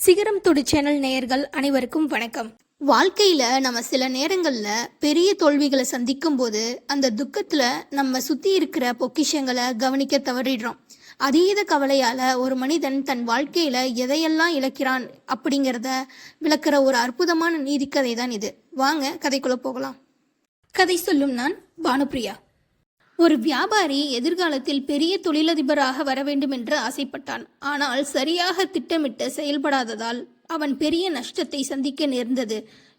சிகரம் தொடு சேனல் நேயர்கள் அனைவருக்கும் வணக்கம். வாழ்க்கையில நம்ம சில நேரங்கள்ல பெரிய தோல்விகளை சந்திக்கும் போது அந்த துக்கத்துல நம்ம சுத்தி இருக்கிற பொக்கிஷங்களை கவனிக்க தவறிடுறோம். அதீத கவலையால ஒரு மனிதன் தன் வாழ்க்கையில எதையெல்லாம் இழக்கிறான் அப்படிங்கிறத விளக்குற ஒரு அற்புதமான நீதிக்கதை தான் இது. வாங்க கதைக்குள்ள போகலாம். கதை சொல்லும் நான் பானுப்ரியா. ஒரு வியாபாரி எதிர்காலத்தில் பெரிய தொழிலதிபராக வர வேண்டும் என்று ஆசைப்பட்டான். ஆனால் சரியாக திட்டமிட்டு செயல்படாததால் அவன் பெரிய நஷ்டத்தை சந்திக்க நேர்ந்தது.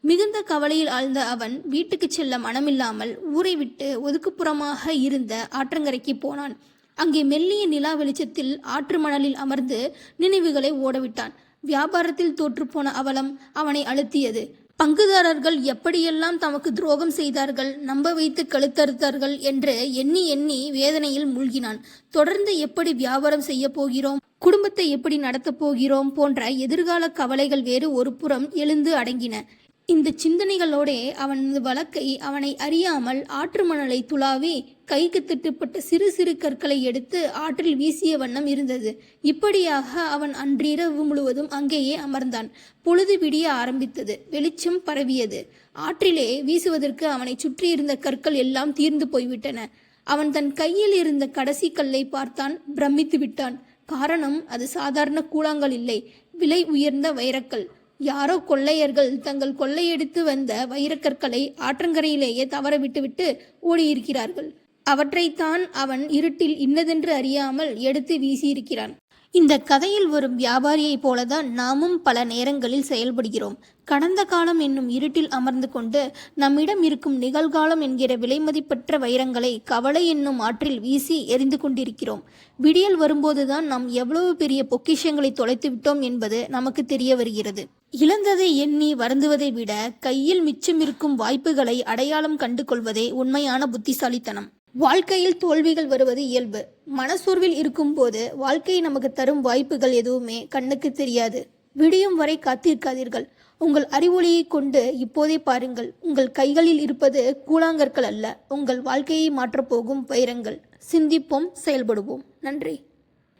மிகுந்த கவலையில் ஆழ்ந்த அவன் வீட்டுக்கு செல்ல மனமில்லாமல் ஊரை விட்டு ஒதுக்குப்புறமாக இருந்த ஆற்றங்கரைக்கு போனான். அங்கே மெல்லிய நிலா வெளிச்சத்தில் ஆற்று மணலில் அமர்ந்து நினைவுகளை ஓடவிட்டான். வியாபாரத்தில் தோற்றுப்போன அவலம் அவனை அழுத்தியது. பங்குதாரர்கள் எப்படியெல்லாம் தமக்கு துரோகம் செய்தார்கள் நம்ப வைத்து கழுத்தறுத்தார்கள் என்று எண்ணி எண்ணி வேதனையில் மூழ்கினான். தொடர்ந்து எப்படி வியாபாரம் செய்ய போகிறோம் குடும்பத்தை எப்படி நடத்தப் போகிறோம் போன்ற எதிர்கால கவலைகள் வேறு ஒரு புறம் எழுந்து அடங்கின. இந்த சிந்தனைகளோடே அவனது வழக்கை அவனை அறியாமல் ஆற்று மணலை துளாவி கைக்கு திட்டுப்பட்ட சிறு சிறு கற்களை எடுத்து ஆற்றில் வீசிய வண்ணம் இருந்தது. இப்படியாக அவன் அன்றிரவு முழுவதும் அங்கேயே அமர்ந்தான். பொழுது விடிய ஆரம்பித்தது. வெளிச்சம் பரவியது. ஆற்றிலே வீசுவதற்கு அவனை சுற்றியிருந்த கற்கள் எல்லாம் தீர்ந்து போய்விட்டன. அவன் தன் கையில் இருந்த கடைசி கல்லை பார்த்தான். பிரமித்து விட்டான் காரணம் அது சாதாரண கூழாங்கல் இல்லை. விலை உயர்ந்த வைரக்கல். யாரோ கொள்ளையர்கள் தங்கள் கொள்ளையடித்து வந்த வைரக்கற்களை ஆற்றங்கரையிலேயே தவற விட்டுவிட்டு ஓடியிருக்கிறார்கள். அவற்றைத்தான் அவன் இருட்டில் இன்னதென்று அறியாமல் எடுத்து வீசியிருக்கிறான். இந்த கதையில் வரும் வியாபாரியைப் போலதான் நாமும் பல நேரங்களில் செயல்படுகிறோம். கடந்த காலம் என்னும் இருட்டில் அமர்ந்து கொண்டு நம்மிடம் இருக்கும் நிகழ்காலம் என்கிற விலைமதிப்பற்ற வைரங்களை கவலை என்னும் ஆற்றில் வீசி எரிந்து கொண்டிருக்கிறோம். விடியல் வரும்போதுதான் நாம் எவ்வளவு பெரிய பொக்கிஷங்களை தொலைத்து விட்டோம் என்பது நமக்கு தெரிய வருகிறது. இழந்ததை எண்ணி வருந்துவதை விட கையில் மிச்சமிருக்கும் வாய்ப்புகளை அடையாளம் கண்டு கொள்வதே உண்மையான புத்திசாலித்தனம். வாழ்க்கையில் தோல்விகள் வருவது இயல்பு. மனசோர்வில் இருக்கும்போது வாழ்க்கை நமக்கு தரும் வாய்ப்புகள் எதுவுமே கண்ணுக்கு தெரியாது. விடியும் வரை காத்திருக்காதீர்கள். உங்கள் அறிவொளியை கொண்டு இப்போதே பாருங்கள். உங்கள் கைகளில் இருப்பது கூழாங்கற்கள் அல்ல. உங்கள் வாழ்க்கையை மாற்றப்போகும் வைரங்கள். சிந்திப்போம் செயல்படுவோம். நன்றி.